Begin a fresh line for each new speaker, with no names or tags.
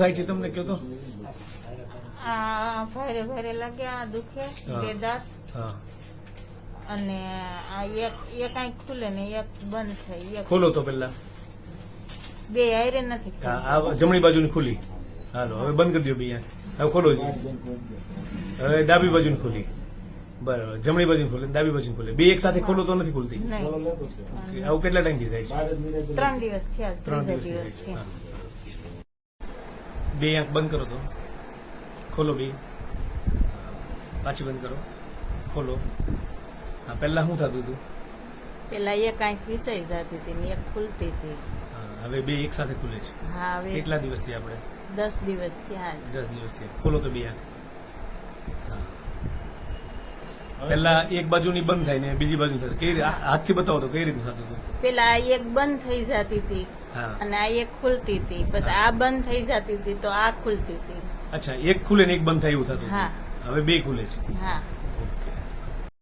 થાય છે તમને કહો તો?
આ ભારે ભારે લાગે આ દુખે બે દાંત. અને આ એક એક આંખ ખુલે ને એક બંધ થાય
ખોલો તો પેલા
બે આયરે નથી
આ જમણી બાજુની ખુલી. હાલો હવે બંધ કરી દો બે. હવે ખોલો જી. હવે ડાબી બાજુની ખુલી. બરાબર જમણી બાજુ ખુલે ડાબી બાજુ ખુલે. બે એક સાથે ખોલો તો નથી ખુલતી. આવું કેટલા ટાઈમથી થાય છે?
ત્રણ દિવસ
ત્રણ દિવસ બે આંખ બંધ કરો તો. ખોલો બે. પાછી બંધ કરો. ખોલો. હા પહેલાં શું થતું હતું?
પેલા એક આંખ વિસાઈ જતી હતી ને એક ખુલતી હતી.
હા, હવે બે એક સાથે ખુલે છે.
હા હવે
કેટલા દિવસથી આપણે?
દસ દિવસ થયા છે.
દસ દિવસથી ખોલો તો બે આંખ. હા. પહેલા એક બાજુની બંધ થાય ને બીજી બાજુ થાય. કઈ રીતે? હાથથી બતાવો તો કઈ રીતનું થતું હતું?
પેલા એક બંધ થઈ જતી હતી.
હા
અને આ એક ખુલતી હતી. પછી આ બંધ થઈ જતી હતી તો આ ખુલતી હતી.
અચ્છા એક ખુલે ને એક બંધ થાય એવું થતું
હા.
હવે બે ખુલે છે.
હા.
ઓકે.